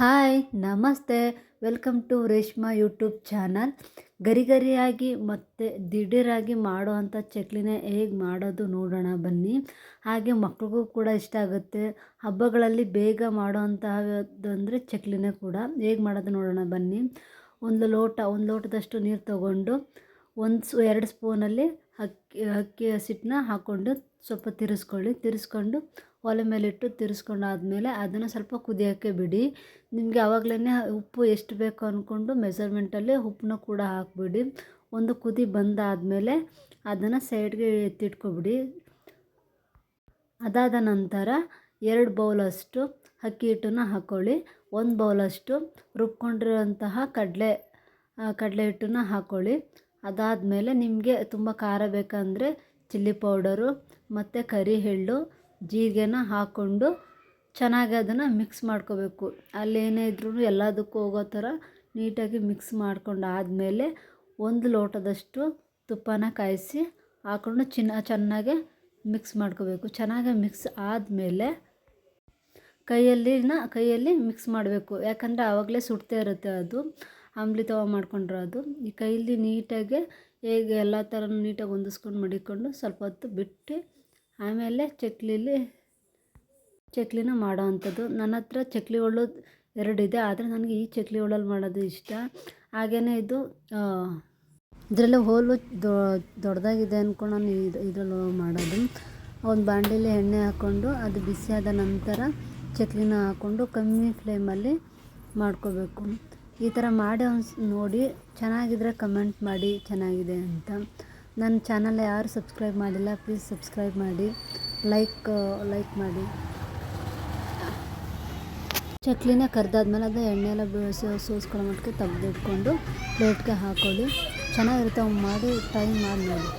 Hi, ನಮಸ್ತೆ. Welcome to Reshma YouTube channel. ಗರಿ ಗರಿಯಾಗಿ ಮತ್ತು ದಿಢೀರಾಗಿ ಮಾಡುವಂಥ ಚಕ್ಲಿನ ಹೇಗೆ ಮಾಡೋದು ನೋಡೋಣ ಬನ್ನಿ. ಹಾಗೆ ಮಕ್ಳಿಗೂ ಕೂಡ ಇಷ್ಟ ಆಗುತ್ತೆ. ಹಬ್ಬಗಳಲ್ಲಿ ಬೇಗ ಮಾಡೋವಂತಹದ್ದು ಚಕ್ಲಿನೇ ಕೂಡ. ಹೇಗೆ ಮಾಡೋದು ನೋಡೋಣ ಬನ್ನಿ. ಒಂದು ಲೋಟ, ಒಂದು ಲೋಟದಷ್ಟು ನೀರು ತಗೊಂಡು ಒಂದು ಎರಡು ಸ್ಪೂನಲ್ಲಿ ಅಕ್ಕಿ ಅಕ್ಕಿ ಹಸಿಟ್ಟನ್ನ ಹಾಕ್ಕೊಂಡು ಸ್ವಲ್ಪ ತಿರ್ಸ್ಕೊಳ್ಳಿ. ತಿರ್ಸ್ಕೊಂಡು ಒಲೆ ಮೇಲಿಟ್ಟು ತಿರ್ಸ್ಕೊಂಡಾದ್ಮೇಲೆ ಅದನ್ನು ಸ್ವಲ್ಪ ಕುದಿಯೋಕ್ಕೆ ಬಿಡಿ. ನಿಮಗೆ ಆವಾಗಲೇ ಉಪ್ಪು ಎಷ್ಟು ಬೇಕು ಅಂದ್ಕೊಂಡು ಮೆಸರ್ಮೆಂಟಲ್ಲಿ ಉಪ್ಪನ್ನ ಕೂಡ ಹಾಕ್ಬಿಡಿ. ಒಂದು ಕುದಿ ಬಂದಾದಮೇಲೆ ಅದನ್ನು ಸೈಡ್ಗೆ ಎತ್ತಿಟ್ಕೊಬಿಡಿ. ಅದಾದ ನಂತರ ಎರಡು ಬೌಲಷ್ಟು ಅಕ್ಕಿ ಹಿಟ್ಟನ್ನು ಹಾಕ್ಕೊಳ್ಳಿ ಒಂದು ಬೌಲಷ್ಟು ರುಬ್ಕೊಂಡಿರೋಂತಹ ಕಡಲೆ ಕಡಲೆ ಹಿಟ್ಟನ್ನು ಹಾಕ್ಕೊಳ್ಳಿ ಅದಾದಮೇಲೆ ನಿಮಗೆ ತುಂಬ ಖಾರ ಬೇಕಂದರೆ ಚಿಲ್ಲಿ ಪೌಡರು ಮತ್ತು ಕರಿ ಎಳ್ಳು ಜೀರಿಗೆನ ಹಾಕ್ಕೊಂಡು ಚೆನ್ನಾಗಿ ಅದನ್ನು ಮಿಕ್ಸ್ ಮಾಡ್ಕೋಬೇಕು. ಅಲ್ಲೇನೇ ಇದ್ರೂ ಎಲ್ಲದಕ್ಕೂ ಹೋಗೋ ಥರ ನೀಟಾಗಿ ಮಿಕ್ಸ್ ಮಾಡ್ಕೊಂಡು ಆದಮೇಲೆ ಒಂದು ಲೋಟದಷ್ಟು ತುಪ್ಪನ ಕಾಯಿಸಿ ಹಾಕ್ಕೊಂಡು ಚಿನ್ನ, ಚೆನ್ನಾಗೆ ಮಿಕ್ಸ್ ಮಾಡ್ಕೋಬೇಕು. ಚೆನ್ನಾಗಿ ಮಿಕ್ಸ್ ಆದಮೇಲೆ ಕೈಯಲ್ಲಿನ ಕೈಯಲ್ಲಿ ಮಿಕ್ಸ್ ಮಾಡಬೇಕು. ಯಾಕಂದರೆ ಆವಾಗಲೇ ಸುಡ್ತಾ ಇರುತ್ತೆ ಅದು. ಅಂಬ್ಲಿ ತವ ಅದು. ಈ ಕೈಯಲ್ಲಿ ನೀಟಾಗಿ ಹೇಗೆ ಎಲ್ಲ ಥರನೂ ನೀಟಾಗಿ ಹೊಂದಿಸ್ಕೊಂಡು ಮಡಿಕೊಂಡು ಸ್ವಲ್ಪ ಹೊತ್ತು ಬಿಟ್ಟು ಆಮೇಲೆ ಚಕ್ಲಿಲಿ, ಚಕ್ಲಿನ ಮಾಡೋ ಅಂಥದ್ದು. ನನ್ನ ಹತ್ರ ಚಕ್ಲಿ ಒಳ್ಳು ಎರಡಿದೆ, ಆದರೆ ನನಗೆ ಈ ಚಕ್ಲಿ ಒಳ್ಳಲ್ಲಿ ಮಾಡೋದು ಇಷ್ಟ. ಹಾಗೆಯೇ ಇದು ಇದರಲ್ಲೇ ಹೋಲು ದೊಡ್ಡದಾಗಿದೆ ಅಂದ್ಕೊಂಡು ನಾನು ಇದು, ಇದರಲ್ಲಿ ಮಾಡೋದು. ಒಂದು ಬಾಣಲಿಲಿ ಎಣ್ಣೆ ಹಾಕ್ಕೊಂಡು ಅದು ಬಿಸಿಯಾದ ನಂತರ ಚಕ್ಲಿನ ಹಾಕ್ಕೊಂಡು ಕಮ್ಮಿ ಫ್ಲೇಮಲ್ಲಿ ಮಾಡ್ಕೋಬೇಕು. ಈ ಥರ ಮಾಡಿ ನೋಡಿ, ಚೆನ್ನಾಗಿದ್ರೆ ಕಮೆಂಟ್ ಮಾಡಿ ಚೆನ್ನಾಗಿದೆ ಅಂತ. ನನ್ನ ಚಾನಲ್ ಯಾರು ಸಬ್ಸ್ಕ್ರೈಬ್ ಮಾಡಿಲ್ಲ ಪ್ಲೀಸ್ ಸಬ್ಸ್ಕ್ರೈಬ್ ಮಾಡಿ ಲೈಕ್ ಲೈಕ್ ಮಾಡಿ. ಚಕ್ಲಿನ ಕರೆದಾದ್ಮೇಲೆ ಅದು ಎಣ್ಣೆಲ್ಲ ಸೋಸ್ಕೊಳ್ಳೋ ಮಟ್ಟಿಗೆ ತೆಗೆದಿಟ್ಕೊಂಡು ಪ್ಲೇಟ್ಗೆ ಹಾಕೊಳ್ಳಿ. ಚೆನ್ನಾಗಿರುತ್ತೆ ಮಾಡಿ ಟ್ರೈ ಮಾಡಿ ನೋಡಿ.